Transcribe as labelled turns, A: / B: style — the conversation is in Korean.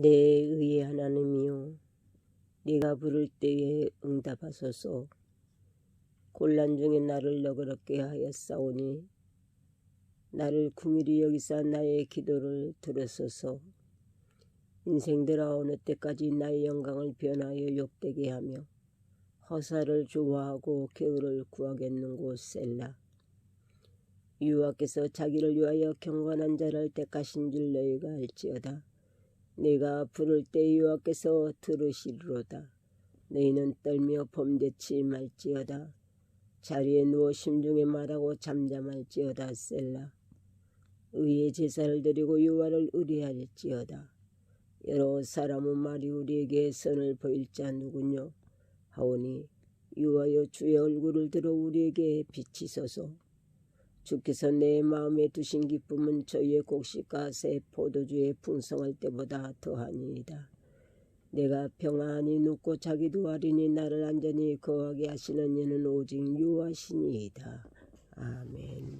A: 내 의의 하나님이요 네가 부를 때에 응답하소서. 곤란 중에 나를 너그럽게 하였사오니 나를 궁일이 여기사 나의 기도를 들으소서. 인생들아 어느 때까지 나의 영광을 변하여 욕되게 하며 허사를 좋아하고 게으를 구하겠는고 셀라. 유아께서 자기를 위하여 경건한 자를 택하신 줄 너희가 알지어다 네가 부를 때 여호와께서 들으시리로다. 너희는 떨며 범죄치 말지어다. 자리에 누워 심중에 말하고 잠잠할지어다 셀라. 의의 제사를 드리고 유화를 의뢰할지어다. 여러 사람은 말이 우리에게 선을 보일 자 누구뇨? 하오니 유하여 주의 얼굴을 들어 우리에게 비치소서. 주께서 내 마음에 두신 기쁨은 저희의 곡식과 새 포도주의 풍성할 때보다 더하니이다. 내가 평안히 눕고 자기도 아리니 나를 안전히 거하게 하시는 이는 오직 유하시니이다. 아멘.